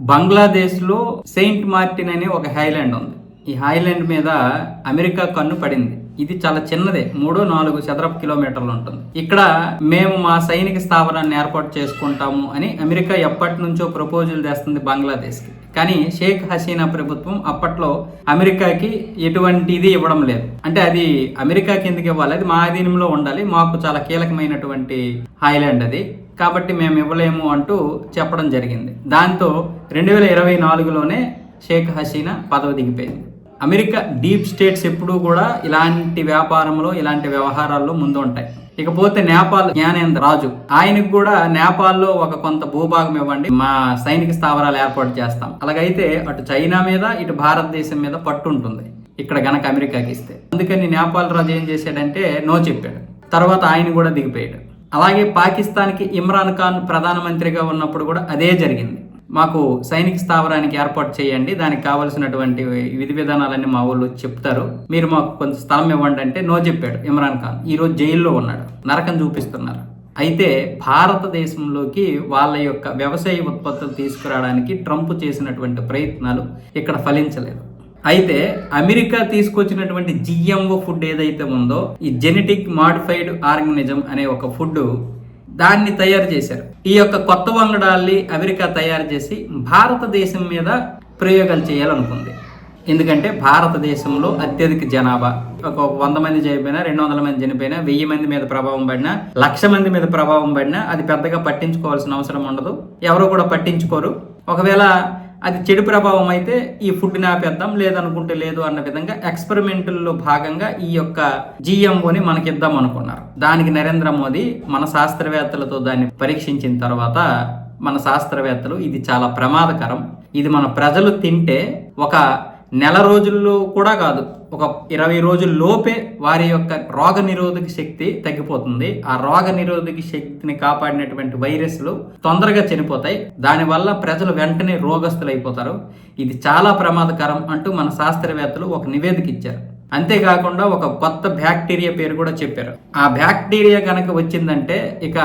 బంగ్లాదేశ్లో Saint Martin అనే ఒక హైలాండ్ ఉంది. ఈ హైలాండ్ మీద అమెరికా కన్ను పడింది. ఇది చాలా చిన్నదే మూడు నాలుగు చదరపు కిలోమీటర్లు ఉంటుంది. ఇక్కడ మేము మా సైనిక స్థావరాన్ని ఏర్పాటు చేసుకుంటాము అని అమెరికా ఎప్పటి నుంచో ప్రపోజల్ చేస్తుంది బంగ్లాదేశ్కి. కానీ షేక్ హసీనా ప్రభుత్వం అప్పట్లో అమెరికాకి ఎటువంటిది ఇవ్వడం లేదు. అంటే అది అమెరికా కిందకి ఇవ్వాలి అది మా అధీనంలో ఉండాలి మాకు చాలా కీలకమైనటువంటి హైలాండ్ అది. కాబట్టి మేము ఇవ్వలేము అంటూ చెప్పడం జరిగింది. దాంతో రెండు వేల ఇరవై నాలుగులోనే షేక్ హసీనా పదవి దిగిపోయింది. అమెరికా డీప్ స్టేట్స్ ఎప్పుడూ కూడా ఇలాంటి వ్యాపారంలో ఇలాంటి వ్యవహారాల్లో ముందు ఉంటాయి ఇకపోతే నేపాల్ జ్ఞానేంద్ర రాజు ఆయనకు కూడా నేపాల్లో ఒక కొంత భూభాగం ఇవ్వండి మా సైనిక స్థావరాలు ఏర్పాటు చేస్తాం. అలాగైతే అటు చైనా మీద ఇటు భారతదేశం మీద పట్టు ఉంటుంది ఇక్కడ గనక అమెరికాకి ఇస్తే. అందుకని నేపాల్ రాజు ఏం చేశాడంటే నో చెప్పాడు. తర్వాత ఆయన కూడా దిగిపోయాడు. అలాగే పాకిస్తాన్కి ఇమ్రాన్ ఖాన్ ప్రధానమంత్రిగా ఉన్నప్పుడు కూడా అదే జరిగింది. మాకు సైనిక స్థావరానికి ఏర్పాటు చేయండి. దానికి కావలసినటువంటి విధి విధానాలన్నీ మా వాళ్ళు చెప్తారు. మీరు మాకు కొంత స్థలం ఇవ్వండి అంటే నో చెప్పాడు ఇమ్రాన్ ఖాన్. ఈరోజు జైల్లో ఉన్నాడు. నరకం చూపిస్తున్నారు. అయితే భారతదేశంలోకి వాళ్ళ యొక్క వ్యవసాయ ఉత్పత్తులు తీసుకురావడానికి ట్రంప్ చేసినటువంటి ప్రయత్నాలు ఇక్కడ ఫలించలేదు. అయితే అమెరికా తీసుకొచ్చినటువంటి జిఎంఓ ఫుడ్ ఏదైతే ఉందో ఈ జెనెటిక్ మాడిఫైడ్ ఆర్గనిజం అనే ఒక ఫుడ్ దాన్ని తయారు చేశారు. ఈ యొక్క కొత్త వంగడాల్ని అమెరికా తయారు చేసి భారతదేశం మీద ప్రయోగాలు చేయాలనుకుంది. ఎందుకంటే భారతదేశంలో అత్యధిక జనాభా. ఒక వంద మంది చనిపోయినా రెండు వందల మంది చనిపోయినా వెయ్యి మంది మీద ప్రభావం పడినా లక్ష మంది మీద ప్రభావం పడినా అది పెద్దగా పట్టించుకోవాల్సిన అవసరం ఉండదు. ఎవరు కూడా పట్టించుకోరు. ఒకవేళ అది చెడు ప్రభావం అయితే ఈ ఫుడ్ని ఆపేద్దాం లేదనుకుంటే లేదు అన్న విధంగా ఎక్స్పెరిమెంటల్లో భాగంగా ఈ యొక్క జిఎంఓని మనకిద్దాం అనుకున్నారు. దానికి నరేంద్ర మోదీ మన శాస్త్రవేత్తలతో దాన్ని పరీక్షించిన తర్వాత మన శాస్త్రవేత్తలు ఇది చాలా ప్రమాదకరం. ఇది మన ప్రజలు తింటే ఒక నెల రోజుల్లో కూడా కాదు ఒక ఇరవై రోజుల లోపే వారి యొక్క రోగ నిరోధక శక్తి తగ్గిపోతుంది. ఆ రోగ నిరోధక శక్తిని కాపాడినటువంటి వైరస్లు తొందరగా చనిపోతాయి. దానివల్ల ప్రజలు వెంటనే రోగస్తులు అయిపోతారు ఇది చాలా ప్రమాదకరం అంటూ మన శాస్త్రవేత్తలు ఒక నివేదిక ఇచ్చారు. అంతేకాకుండా ఒక కొత్త బ్యాక్టీరియా పేరు కూడా చెప్పారు. ఆ బ్యాక్టీరియా కనుక వచ్చిందంటే ఇక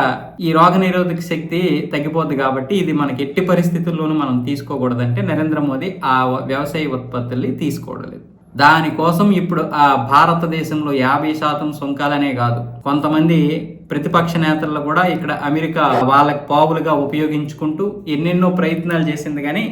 ఈ రోగ నిరోధక శక్తి తగ్గిపోద్ది కాబట్టి ఇది మనకి ఎట్టి పరిస్థితుల్లోనూ మనం తీసుకోకూడదంటే నరేంద్ర మోదీ ఆ వ్యవసాయ ఉత్పత్తుల్ని తీసుకోవడలేదు దానికోసం ఇప్పుడు ఆ భారతదేశంలో యాభై శాతం సుంకాలనే కాదు. కొంతమంది ప్రతిపక్ష నేతలు కూడా ఇక్కడ అమెరికా వాళ్ళకి పావులుగా ఉపయోగించుకుంటూ ఎన్నెన్నో ప్రయత్నాలు చేసింది కానీ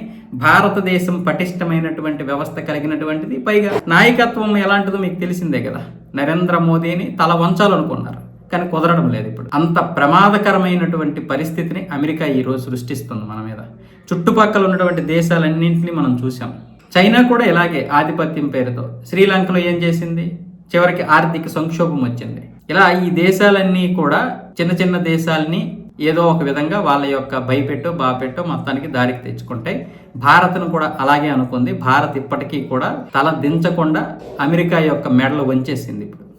భారతదేశం పటిష్టమైనటువంటి వ్యవస్థ కలిగినటువంటిది. పైగా నాయకత్వం ఎలాంటిదో మీకు తెలిసిందే కదా. నరేంద్ర మోదీని తల వంచాలనుకున్నారు. కానీ కుదరడం లేదు ఇప్పుడు. అంత ప్రమాదకరమైనటువంటి పరిస్థితిని అమెరికా ఈ రోజు సృష్టిస్తుంది మన మీద. చుట్టుపక్కల ఉన్నటువంటి దేశాలన్నింటినీ మనం చూసాం చైనా కూడా ఇలాగే ఆధిపత్యం పేరుతో శ్రీలంకలో ఏం చేసింది? చివరికి ఆర్థిక సంక్షోభం వచ్చింది. ఇలా ఈ దేశాలన్నీ కూడా చిన్న చిన్న దేశాలని ఏదో ఒక విధంగా వాళ్ళ యొక్క భయపెట్టో బాపెట్టో మొత్తానికి దారికి తెచ్చుకుంటాయి భారత్ను కూడా అలాగే అనుకుంది. భారత్ ఇప్పటికీ కూడా తల దించకుండా అమెరికా యొక్క మెడలు వంచేసింది ఇప్పుడు.